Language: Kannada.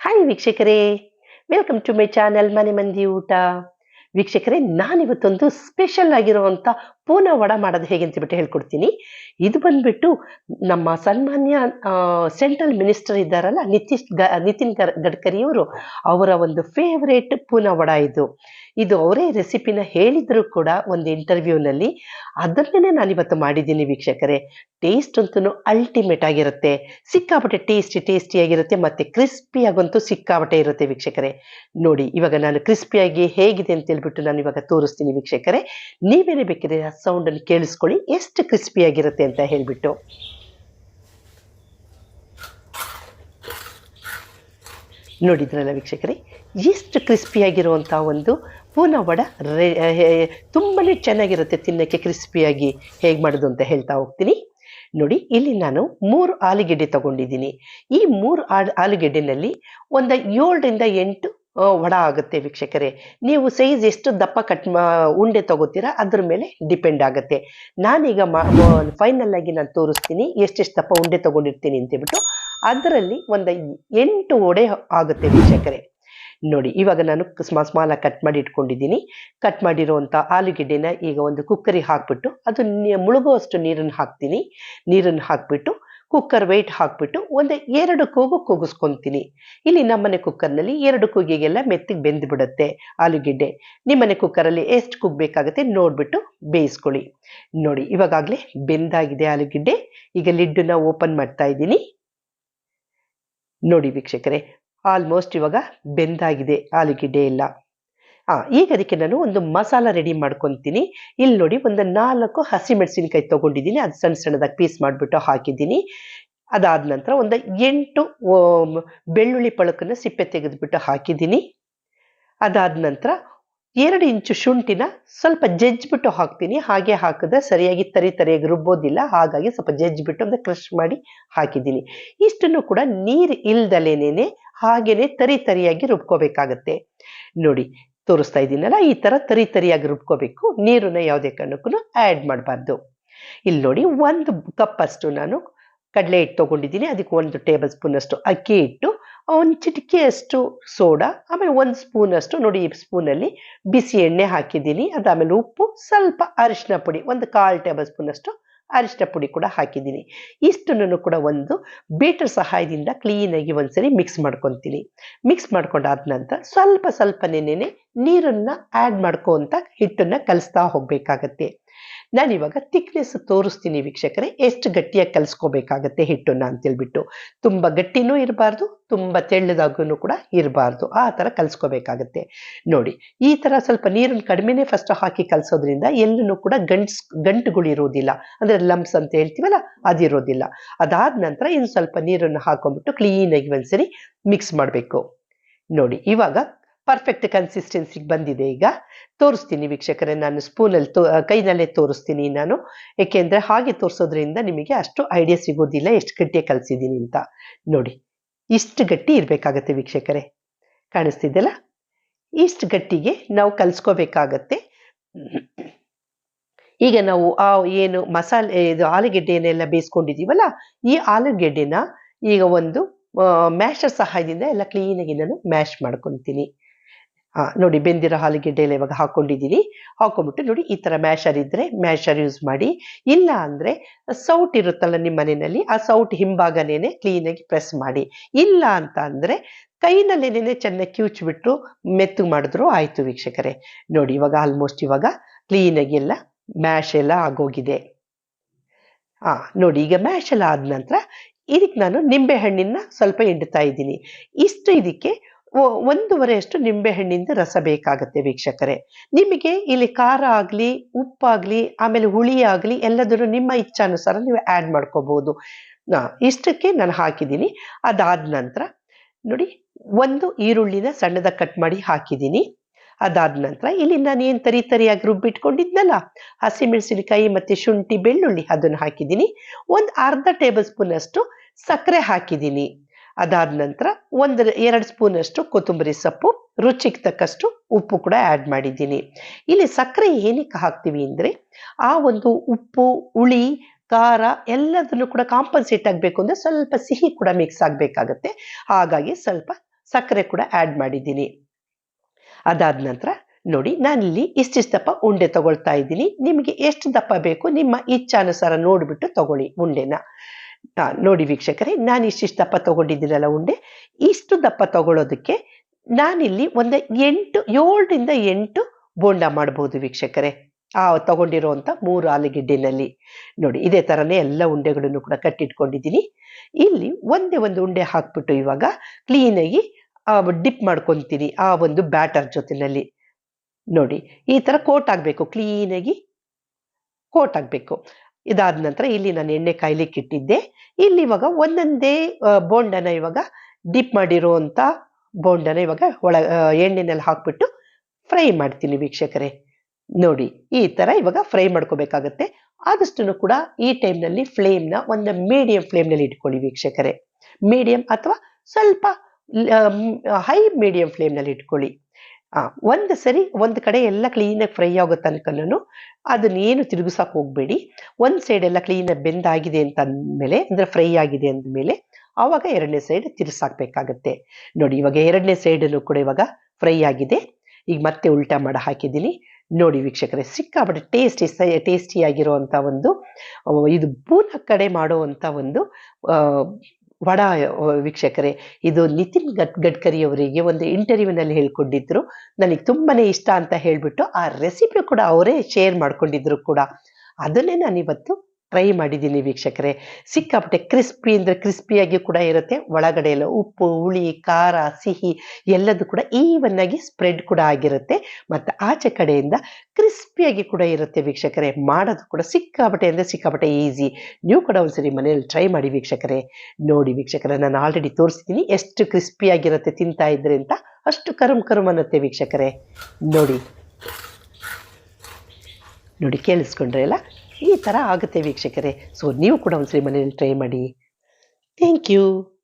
ಹಾಯ್ ವೀಕ್ಷಕರೇ ವೆಲ್ಕಮ್ ಟು ಮೈ ಚಾನೆಲ್ ಮನೆ ಮಂದಿ ಊಟ. ವೀಕ್ಷಕರೇ ನಾನಿವತ್ತೊಂದು ಸ್ಪೆಷಲ್ ಆಗಿರುವಂಥ ಪೂನ ವಡ ಮಾಡೋದು ಹೇಗೆ ಅಂತ ಬಿಟ್ಟು ಹೇಳ್ಕೊಡ್ತೀನಿ. ಇದು ಬಂದ್ಬಿಟ್ಟು ನಮ್ಮ ಸನ್ಮಾನ್ಯ ಸೆಂಟ್ರಲ್ ಮಿನಿಸ್ಟರ್ ಇದ್ದಾರಲ್ಲ, ನಿತೀಶ್ ಗ, ನಿತಿನ್ ಗಡ್ಕರಿ ಗಡ್ಕರಿಯವರು, ಅವರ ಒಂದು ಫೇವ್ರೇಟ್ ಪೂನ ವಡ ಇದು. ಇದು ಅವರೇ ರೆಸಿಪಿನ ಹೇಳಿದ್ರು ಕೂಡ ಒಂದು ಇಂಟರ್ವ್ಯೂನಲ್ಲಿ ಅದನ್ನೇ ನಾನು ಇವತ್ತು ಮಾಡಿದ್ದೀನಿ ವೀಕ್ಷಕರೇ. ಟೇಸ್ಟ್ ಅಂತೂ ಅಲ್ಟಿಮೇಟ್ ಆಗಿರುತ್ತೆ. ಸಿಕ್ಕಾಪಟ್ಟೆ ಟೇಸ್ಟಿ ಟೇಸ್ಟಿ ಆಗಿರುತ್ತೆ ಮತ್ತೆ ಕ್ರಿಸ್ಪಿ ಆಗಂತೂ ಸಿಕ್ಕಾಪಟ್ಟೆ ಇರುತ್ತೆ ವೀಕ್ಷಕರೇ. ನೋಡಿ, ಇವಾಗ ನಾನು ಕ್ರಿಸ್ಪಿಯಾಗಿ ಹೇಗಿದೆ ಅಂತ ಹೇಳ್ಬಿಟ್ಟು ನಾನು ಇವಾಗ ತೋರಿಸ್ತೀನಿ ವೀಕ್ಷಕರೇ. ನೀವೇನೇ ಬೇಕಿದ್ರೆ ಸೌಂಡನ್ನು ಕೇಳಿಸ್ಕೊಳ್ಳಿ. ಎಷ್ಟು ಕ್ರಿಸ್ಪಿಯಾಗಿರುತ್ತೆ ಅಂತ ಹೇಳ್ಬಿಟ್ಟು. ನೋಡಿದ್ರಲ್ಲ ವೀಕ್ಷಕರೇ, ಎಷ್ಟು ಕ್ರಿಸ್ಪಿಯಾಗಿರುವಂಥ ಒಂದು ಪೂನ ವಡ ರೇ ತುಂಬಾ ಚೆನ್ನಾಗಿರುತ್ತೆ ತಿನ್ನೋಕ್ಕೆ ಕ್ರಿಸ್ಪಿಯಾಗಿ ಹೇಗೆ ಮಾಡೋದು ಅಂತ ಹೇಳ್ತಾ ಹೋಗ್ತೀನಿ. ನೋಡಿ, ಇಲ್ಲಿ ನಾನು ಮೂರು ಆಲೂಗೆಡ್ಡೆ ತಗೊಂಡಿದ್ದೀನಿ. ಈ ಮೂರು ಆಲ್, ಆಲೂಗೆಡ್ಡೆನಲ್ಲಿ ಒಂದು ಏಳರಿಂದ ಎಂಟು ವಡ ಆಗುತ್ತೆ ವೀಕ್ಷಕರೇ. ನೀವು ಸೈಜ್ ಎಷ್ಟು ದಪ್ಪ ಕಟ್ ಉಂಡೆ ತಗೋತೀರಾ, ಅದ್ರ ಮೇಲೆ ಡಿಪೆಂಡ್ ಆಗುತ್ತೆ. ನಾನೀಗ ಫೈನಲ್ ಆಗಿ ನಾನು ತೋರಿಸ್ತೀನಿ, ಎಷ್ಟೆಷ್ಟು ದಪ್ಪ ಉಂಡೆ ತಗೊಂಡಿರ್ತೀನಿ ಅಂತೇಳ್ಬಿಟ್ಟು ಅದರಲ್ಲಿ ಒಂದು ಎಂಟು ವಡೆ ಆಗುತ್ತೆ ವೀಕ್ಷಕರೇ. ನೋಡಿ, ಇವಾಗ ನಾನು ಸ್ಮಾಲ್ ಸ್ಮಾಲ್ ಕಟ್ ಮಾಡಿ ಇಟ್ಕೊಂಡಿದ್ದೀನಿ. ಕಟ್ ಮಾಡಿರುವಂಥ ಆಲೂಗೆಡ್ಡೆನ ಈಗ ಒಂದು ಕುಕ್ಕರಿಗೆ ಹಾಕ್ಬಿಟ್ಟು, ಅದು ಮುಳುಗುವಷ್ಟು ನೀರನ್ನು ಹಾಕ್ತೀನಿ. ನೀರನ್ನು ಹಾಕ್ಬಿಟ್ಟು ಕುಕ್ಕರ್ ವೆಯ್ಟ್ ಹಾಕ್ಬಿಟ್ಟು ಒಂದು ಎರಡು ಕೂಗು ಕೂಗಿಸ್ಕೊತೀನಿ. ಇಲ್ಲಿ ನಮ್ಮನೆ ಕುಕ್ಕರ್ನಲ್ಲಿ ಎರಡು ಕೂಗಿಗೆಲ್ಲ ಮೆತ್ತಿಗೆ ಬೆಂದು ಬಿಡುತ್ತೆ ಆಲೂಗೆಡ್ಡೆ. ನಿಮ್ಮನೆ ಕುಕ್ಕರಲ್ಲಿ ಎಷ್ಟು ಕುಗ್ಬೇಕಾಗುತ್ತೆ ನೋಡ್ಬಿಟ್ಟು ಬೇಯಿಸ್ಕೊಳ್ಳಿ. ನೋಡಿ ಇವಾಗಲೇ ಬೆಂದಾಗಿದೆ ಆಲೂಗೆಡ್ಡೆ. ಈಗ ಲಿಡ್ಡನ್ನ ಓಪನ್ ಮಾಡ್ತಾ ಇದ್ದೀನಿ. ನೋಡಿ ವೀಕ್ಷಕರೇ, ಆಲ್ಮೋಸ್ಟ್ ಇವಾಗ ಬೆಂದಾಗಿದೆ ಆಲೂಗೆಡ್ಡೆ ಎಲ್ಲ. ಆ, ಈಗ ಅದಕ್ಕೆ ನಾನು ಒಂದು ಮಸಾಲ ರೆಡಿ ಮಾಡ್ಕೊತೀನಿ. ಇಲ್ಲಿ ನೋಡಿ ಒಂದು ನಾಲ್ಕು ಹಸಿಮೆಣಸಿನಕಾಯಿ ತಗೊಂಡಿದ್ದೀನಿ. ಅದು ಸಣ್ಣ ಸಣ್ಣದಾಗಿ ಪೀಸ್ ಮಾಡಿಬಿಟ್ಟು ಹಾಕಿದ್ದೀನಿ. ಅದಾದ ನಂತರ ಒಂದು ಎಂಟು ಬೆಳ್ಳುಳ್ಳಿ ಪಳಕನ್ನು ಸಿಪ್ಪೆ ತೆಗೆದುಬಿಟ್ಟು ಹಾಕಿದ್ದೀನಿ. ಅದಾದ ನಂತರ ಎರಡು ಇಂಚು ಶುಂಠಿನ ಸ್ವಲ್ಪ ಜಜ್ಜಿಬಿಟ್ಟು ಹಾಕ್ತೀನಿ. ಹಾಗೆ ಹಾಕಿದ್ರೆ ಸರಿಯಾಗಿ ತರಿ ತರಿಯಾಗಿ ರುಬ್ಬೋದಿಲ್ಲ. ಹಾಗಾಗಿ ಸ್ವಲ್ಪ ಜಜ್ಜಿಬಿಟ್ಟು ಅಂದರೆ ಕ್ರಷ್ ಮಾಡಿ ಹಾಕಿದ್ದೀನಿ. ಇಷ್ಟನ್ನು ಕೂಡ ನೀರು ಇಲ್ದಲೇನೇ ಹಾಗೇನೆ ತರಿ ತರಿಯಾಗಿ ರುಬ್ಕೋಬೇಕಾಗತ್ತೆ. ನೋಡಿ ತೋರಿಸ್ತಾ ಇದ್ದೀನಲ್ಲ ಈ ಥರ ತರಿ ತರಿಯಾಗಿ ರುಬ್ಕೋಬೇಕು. ನೀರನ್ನ ಯಾವುದೇ ಕಾರಣಕ್ಕೂ ಆ್ಯಡ್ ಮಾಡಬಾರ್ದು. ಇಲ್ಲಿ ನೋಡಿ, ಒಂದು ಕಪ್ ಅಷ್ಟು ನಾನು ಕಡಲೆ ಹಿಟ್ಟು ತೊಗೊಂಡಿದ್ದೀನಿ. ಅದಕ್ಕೆ ಒಂದು ಟೇಬಲ್ ಸ್ಪೂನ್ ಅಷ್ಟು ಅಕ್ಕಿ ಹಿಟ್ಟು, ಒಂದು ಚಿಟಿಕೆಯಷ್ಟು ಸೋಡಾ, ಆಮೇಲೆ ಒಂದು ಸ್ಪೂನ್ ಅಷ್ಟು ನೋಡಿ, ಈ ಸ್ಪೂನಲ್ಲಿ ಬಿಸಿ ಎಣ್ಣೆ ಹಾಕಿದ್ದೀನಿ. ಅದಾದಮೇಲೆ ಉಪ್ಪು, ಸ್ವಲ್ಪ ಅರಿಶಿನ ಪುಡಿ, ಒಂದು ಕಾಲು ಟೇಬಲ್ ಸ್ಪೂನ್ ಅಷ್ಟು ಅರಿಶಿನ ಪುಡಿ ಕೂಡ ಹಾಕಿದ್ದೀನಿ. ಇಷ್ಟನ್ನು ಕೂಡ ಒಂದು ಬೀಟರ್ ಸಹಾಯದಿಂದ ಕ್ಲೀನಾಗಿ ಒಂದ್ಸರಿ ಮಿಕ್ಸ್ ಮಾಡ್ಕೊತೀನಿ. ಮಿಕ್ಸ್ ಮಾಡ್ಕೊಂಡಾದ ನಂತರ ಸ್ವಲ್ಪ ಸ್ವಲ್ಪ ನೆನೆನೆ ನೀರನ್ನು ಆ್ಯಡ್ ಮಾಡ್ಕೊತ ಹಿಟ್ಟನ್ನು ಕಲಿಸ್ತಾ ಹೋಗ್ಬೇಕಾಗತ್ತೆ. ನಾನಿವಾಗ ತಿಕ್ನೆಸ್ ತೋರಿಸ್ತೀನಿ ವೀಕ್ಷಕರೇ. ಎಷ್ಟು ಗಟ್ಟಿಯಾಗಿ ಕಲಿಸ್ಕೋಬೇಕಾಗತ್ತೆ ಹಿಟ್ಟನ್ನ ಅಂತೇಳ್ಬಿಟ್ಟು. ತುಂಬ ಗಟ್ಟಿನೂ ಇರಬಾರ್ದು, ತುಂಬ ತೆಳ್ಳದಾಗೂ ಕೂಡ ಇರಬಾರ್ದು. ಆ ಥರ ಕಲಿಸ್ಕೋಬೇಕಾಗತ್ತೆ. ನೋಡಿ, ಈ ಥರ ಸ್ವಲ್ಪ ನೀರನ್ನು ಕಡಿಮೆನೇ ಫಸ್ಟ್ ಹಾಕಿ ಕಲಿಸೋದ್ರಿಂದ ಎಲ್ಲೂ ಕೂಡ ಗಂಟ್ಸ್, ಗಂಟುಗಳು ಇರೋದಿಲ್ಲ. ಅಂದರೆ ಲಂಪ್ಸ್ ಅಂತ ಹೇಳ್ತೀವಲ್ಲ, ಅದಿರೋದಿಲ್ಲ. ಅದಾದ ನಂತರ ಇನ್ನು ಸ್ವಲ್ಪ ನೀರನ್ನು ಹಾಕೊಂಡ್ಬಿಟ್ಟು ಕ್ಲೀನಾಗಿ ಒಂದ್ಸರಿ ಮಿಕ್ಸ್ ಮಾಡಬೇಕು. ನೋಡಿ, ಇವಾಗ ಪರ್ಫೆಕ್ಟ್ ಕನ್ಸಿಸ್ಟೆನ್ಸಿಗೆ ಬಂದಿದೆ ಈಗ. ತೋರಿಸ್ತೀನಿ ವೀಕ್ಷಕರೇ, ನಾನು ಸ್ಪೂನಲ್ಲಿ ತೋ ಕೈನಲ್ಲೇ ತೋರಿಸ್ತೀನಿ ನಾನು. ಏಕೆಂದರೆ ಹಾಗೆ ತೋರಿಸೋದ್ರಿಂದ ನಿಮಗೆ ಅಷ್ಟು ಐಡಿಯಾ ಸಿಗೋದಿಲ್ಲ, ಎಷ್ಟು ಗಟ್ಟಿ ಕಲಿಸಿದ್ದೀನಿ ಅಂತ. ನೋಡಿ, ಇಷ್ಟು ಗಟ್ಟಿ ಇರಬೇಕಾಗತ್ತೆ ವೀಕ್ಷಕರೇ. ಕಾಣಿಸ್ತಿದೆಯಲ್ಲ? ಇಷ್ಟು ಗಟ್ಟಿಗೆ ನಾವು ಕಲಿಸ್ಕೋಬೇಕಾಗತ್ತೆ. ಈಗ ನಾವು ಆ ಏನು ಮಸಾಲೆ, ಇದು ಆಲೂಗೆಡ್ಡೆಯನ್ನೆಲ್ಲ ಬೇಯಿಸ್ಕೊಂಡಿದ್ದೀವಲ್ಲ, ಈ ಆಲೂಗೆಡ್ಡೆನ ಈಗ ಒಂದು ಮ್ಯಾಶರ್ ಸಹಾಯದಿಂದ ಎಲ್ಲ ಕ್ಲೀನಾಗಿ ನಾನು ಮ್ಯಾಶ್ ಮಾಡ್ಕೊತೀನಿ ನೋಡಿ ಬೆಂದಿರೋ ಹಾಲಿಗೆಡ್ಡೆಲ್ಲ ಇವಾಗ ಹಾಕೊಂಡಿದ್ದೀನಿ ಹಾಕೊಂಡ್ಬಿಟ್ಟು ನೋಡಿ ಈ ಥರ ಮ್ಯಾಶರ್ ಇದ್ದರೆ ಮ್ಯಾಶರ್ ಯೂಸ್ ಮಾಡಿ. ಇಲ್ಲ ಅಂದರೆ ಸೌಟ್ ಇರುತ್ತಲ್ಲ ನಿಮ್ಮ ಮನೆಯಲ್ಲಿ, ಆ ಸೌಟ್ ಹಿಂಭಾಗನೇ ಕ್ಲೀನಾಗಿ ಪ್ರೆಸ್ ಮಾಡಿ. ಇಲ್ಲ ಅಂತ ಅಂದರೆ ಕೈನಲ್ಲೇನೇ ಚೆನ್ನಾಗಿ ಕಿವುಚ್ಬಿಟ್ಟು ಮೆತ್ತು ಮಾಡಿದ್ರು ಆಯಿತು ವೀಕ್ಷಕರೇ. ನೋಡಿ ಇವಾಗ ಆಲ್ಮೋಸ್ಟ್ ಇವಾಗ ಕ್ಲೀನಾಗಿ ಎಲ್ಲ ಮ್ಯಾಶ್ ಎಲ್ಲ ಆಗೋಗಿದೆ. ಆ, ನೋಡಿ ಈಗ ಮ್ಯಾಶ್ ಎಲ್ಲ ಆದ ನಂತರ ಇದಕ್ಕೆ ನಾನು ನಿಂಬೆ ಹಣ್ಣಿನ ಸ್ವಲ್ಪ ಹಿಂಡ್ತಾ ಇದ್ದೀನಿ. ಇಷ್ಟು ಇದಕ್ಕೆ ಒಂದೂವರೆಯಷ್ಟು ನಿಂಬೆ ಹಣ್ಣಿಂದ ರಸ ಬೇಕಾಗುತ್ತೆ ವೀಕ್ಷಕರೇ. ನಿಮಗೆ ಇಲ್ಲಿ ಖಾರ ಆಗಲಿ, ಉಪ್ಪಾಗಲಿ, ಆಮೇಲೆ ಹುಳಿ ಆಗಲಿ ಎಲ್ಲದರೂ ನಿಮ್ಮ ಇಚ್ಛಾನುಸಾರ ನೀವು ಆ್ಯಡ್ ಮಾಡ್ಕೋಬೋದು. ಇಷ್ಟಕ್ಕೆ ನಾನು ಹಾಕಿದ್ದೀನಿ. ಅದಾದ ನಂತರ ನೋಡಿ, ಒಂದು ಈರುಳ್ಳಿನ ಸಣ್ಣದಾಗಿ ಕಟ್ ಮಾಡಿ ಹಾಕಿದ್ದೀನಿ. ಅದಾದ ನಂತರ ಇಲ್ಲಿ ನಾನು ಏನು ತರಿ ತರಿಯಾಗಿ ರುಬ್ಬಿಟ್ಕೊಂಡಿದ್ನಲ್ಲ, ಹಸಿಮೆಣಸಿನಕಾಯಿ ಮತ್ತು ಶುಂಠಿ ಬೆಳ್ಳುಳ್ಳಿ ಅದನ್ನು ಹಾಕಿದ್ದೀನಿ. ಒಂದು ಅರ್ಧ ಟೇಬಲ್ ಸ್ಪೂನ್ ಅಷ್ಟು ಸಕ್ಕರೆ ಹಾಕಿದ್ದೀನಿ. ಅದಾದ ನಂತರ ಒಂದು ಎರಡು ಸ್ಪೂನಷ್ಟು ಕೊತ್ತಂಬರಿ ಸೊಪ್ಪು, ರುಚಿಗೆ ತಕ್ಕಷ್ಟು ಉಪ್ಪು ಕೂಡ ಆ್ಯಡ್ ಮಾಡಿದ್ದೀನಿ. ಇಲ್ಲಿ ಸಕ್ಕರೆ ಏನಕ್ಕೆ ಹಾಕ್ತೀವಿ ಅಂದರೆ ಆ ಒಂದು ಉಪ್ಪು, ಹುಳಿ, ಖಾರ ಎಲ್ಲದನ್ನು ಕೂಡ ಕಾಂಪನ್ಸೇಟ್ ಆಗಬೇಕು ಅಂದರೆ ಸ್ವಲ್ಪ ಸಿಹಿ ಕೂಡ ಮಿಕ್ಸ್ ಆಗಬೇಕಾಗತ್ತೆ. ಹಾಗಾಗಿ ಸ್ವಲ್ಪ ಸಕ್ಕರೆ ಕೂಡ ಆ್ಯಡ್ ಮಾಡಿದ್ದೀನಿ. ಅದಾದ ನಂತರ ನೋಡಿ, ನಾನಿಲ್ಲಿ ಇಷ್ಟಿಷ್ಟು ದಪ್ಪ ಉಂಡೆ ತಗೊಳ್ತಾ ಇದ್ದೀನಿ. ನಿಮಗೆ ಎಷ್ಟು ದಪ್ಪ ಬೇಕು ನಿಮ್ಮ ಇಚ್ಛಾನುಸಾರ ನೋಡಿಬಿಟ್ಟು ತಗೊಳ್ಳಿ ಉಂಡೆನ. ನೋಡಿ ವೀಕ್ಷಕರೇ ನಾನು ಇಷ್ಟಿಷ್ಟು ದಪ್ಪ ತಗೊಂಡಿದ್ದೀನಲ್ಲ ಉಂಡೆ. ಇಷ್ಟು ದಪ್ಪ ತಗೊಳ್ಳೋದಕ್ಕೆ ನಾನಿಲ್ಲಿ ಒಂದು ಎಂಟು, ಏಳರಿಂದ ಎಂಟು ಬೋಂಡ ಮಾಡ್ಬೋದು ವೀಕ್ಷಕರೇ. ಆ ತಗೊಂಡಿರುವಂಥ ಮೂರು ಆಲೂಗೆಡ್ಡೆನಲ್ಲಿ. ನೋಡಿ, ಇದೇ ಥರನೇ ಎಲ್ಲ ಉಂಡೆಗಳನ್ನು ಕೂಡ ಕಟ್ಟಿಟ್ಕೊಂಡಿದ್ದೀನಿ. ಇಲ್ಲಿ ಒಂದೇ ಒಂದು ಉಂಡೆ ಹಾಕ್ಬಿಟ್ಟು ಇವಾಗ ಕ್ಲೀನಾಗಿ ಡಿಪ್ ಮಾಡ್ಕೊತೀನಿ ಆ ಒಂದು ಬ್ಯಾಟರ್ ಜೊತೆನಲ್ಲಿ ನೋಡಿ, ಈ ಥರ ಕೋಟ್ ಆಗಬೇಕು, ಕ್ಲೀನಾಗಿ ಕೋಟ್ ಆಗಬೇಕು. ಇದಾದ ನಂತರ ಇಲ್ಲಿ ನಾನು ಎಣ್ಣೆ ಕಾಯ್ಲಿಕ್ಕೆ ಇಟ್ಟಿದ್ದೆ. ಇಲ್ಲಿ ಇವಾಗ ಒಂದೊಂದೇ ಬೋಂಡನ ಇವಾಗ ಡಿಪ್ ಮಾಡಿರುವಂಥ ಬೋಂಡನ ಇವಾಗ ಒಳ ಎಣ್ಣೆನಲ್ಲಿ ಹಾಕ್ಬಿಟ್ಟು ಫ್ರೈ ಮಾಡ್ತೀನಿ ವೀಕ್ಷಕರೇ. ನೋಡಿ, ಈ ಥರ ಇವಾಗ ಫ್ರೈ ಮಾಡ್ಕೋಬೇಕಾಗತ್ತೆ. ಆದಷ್ಟು ಕೂಡ ಈ ಟೈಮ್ನಲ್ಲಿ ಫ್ಲೇಮ್ನ ಒಂದು ಮೀಡಿಯಂ ಫ್ಲೇಮ್ನಲ್ಲಿ ಇಟ್ಕೊಳ್ಳಿ ವೀಕ್ಷಕರೇ. ಮೀಡಿಯಂ ಅಥವಾ ಸ್ವಲ್ಪ ಹೈ ಮೀಡಿಯಂ ಫ್ಲೇಮ್ನಲ್ಲಿ ಇಟ್ಕೊಳ್ಳಿ. ಒಂದು ಸರಿ ಒಂದು ಕಡೆ ಎಲ್ಲ ಕ್ಲೀನಾಗಿ ಫ್ರೈ ಆಗೋ ತನಕನೂ ಅದನ್ನ ಏನು ತಿರುಗಿಸಕ್ಕೆ ಹೋಗಬೇಡಿ. ಒಂದು ಸೈಡ್ ಎಲ್ಲ ಕ್ಲೀನಾಗಿ ಬೆಂದಾಗಿದೆ ಅಂತ ಅಂದಮೇಲೆ ಅಂದರೆ ಫ್ರೈ ಆಗಿದೆ ಅಂದಮೇಲೆ, ಆವಾಗ ಎರಡನೇ ಸೈಡ್ ತಿರ್ಸಾಕ್ಬೇಕಾಗತ್ತೆ. ನೋಡಿ, ಇವಾಗ ಎರಡನೇ ಸೈಡಲ್ಲೂ ಕೂಡ ಇವಾಗ ಫ್ರೈ ಆಗಿದೆ. ಈಗ ಮತ್ತೆ ಉಲ್ಟಾ ಮಾಡಿ ಹಾಕಿದ್ದೀನಿ. ನೋಡಿ ವೀಕ್ಷಕರೇ, ಸಿಕ್ಕಾಪಟ್ಟೆ ಟೇಸ್ಟಿ ಟೇಸ್ಟಿ ಆಗಿರುವಂಥ ಒಂದು ಇದು ಪೂನ ಕಡೆ ಮಾಡುವಂಥ ಒಂದು ಆ, ವೀಕ್ಷಕರೇ ಇದು ನಿತಿನ್ ಗಡ್ ಗಡ್ಕರಿ ಅವರಿಗೆ ಒಂದು ಇಂಟರ್ವ್ಯೂನಲ್ಲಿ ಹೇಳ್ಕೊಂಡಿದ್ರು. ನನಗೆ ತುಂಬಾನೇ ಇಷ್ಟ ಅಂತ ಹೇಳಿಬಿಟ್ಟು ಆ ರೆಸಿಪಿ ಕೂಡ ಅವರೇ ಶೇರ್ ಮಾಡ್ಕೊಂಡಿದ್ರು ಕೂಡ. ಅದನ್ನೇ ನಾನು ಇವತ್ತು ಟ್ರೈ ಮಾಡಿದ್ದೀನಿ ವೀಕ್ಷಕರೇ. ಸಿಕ್ಕಾಪಟ್ಟೆ ಕ್ರಿಸ್ಪಿ ಅಂದರೆ ಕ್ರಿಸ್ಪಿಯಾಗಿ ಕೂಡ ಇರುತ್ತೆ. ಒಳಗಡೆ ಎಲ್ಲ ಉಪ್ಪು, ಹುಳಿ, ಖಾರ, ಸಿಹಿ ಎಲ್ಲದೂ ಕೂಡ ಈವನ್ ಆಗಿ ಸ್ಪ್ರೆಡ್ ಕೂಡ ಆಗಿರುತ್ತೆ. ಮತ್ತು ಆಚೆ ಕಡೆಯಿಂದ ಕ್ರಿಸ್ಪಿಯಾಗಿ ಕೂಡ ಇರುತ್ತೆ ವೀಕ್ಷಕರೇ. ಮಾಡೋದು ಕೂಡ ಸಿಕ್ಕಾಪಟ್ಟೆ ಅಂದರೆ ಸಿಕ್ಕಾಪಟ್ಟೆ ಈಸಿ ನೀವು ಕೂಡ ಒಂದ್ಸರಿ ಮನೆಯಲ್ಲಿ ಟ್ರೈ ಮಾಡಿ ವೀಕ್ಷಕರೇ. ನೋಡಿ ವೀಕ್ಷಕರೇ, ನಾನು ಆಲ್ರೆಡಿ ತೋರಿಸ್ತೀನಿ ಎಷ್ಟು ಕ್ರಿಸ್ಪಿಯಾಗಿರುತ್ತೆ ತಿಂತಾ ಇದ್ರೆ ಅಂತ. ಅಷ್ಟು ಕರುಮ್ ಕರುಮ್ ಅನ್ನತ್ತೆ ವೀಕ್ಷಕರೇ. ನೋಡಿ. ನೋಡಿ ಕೇಳಿಸ್ಕೊಂಡ್ರೆ ಅಲ್ಲ? ಈ ಥರ ಆಗುತ್ತೆ ವೀಕ್ಷಕರೇ. ಸೊ ನೀವು ಕೂಡ ಒಂದ್ಸರಿ ಮನೇಲಿ ಟ್ರೈ ಮಾಡಿ. Thank you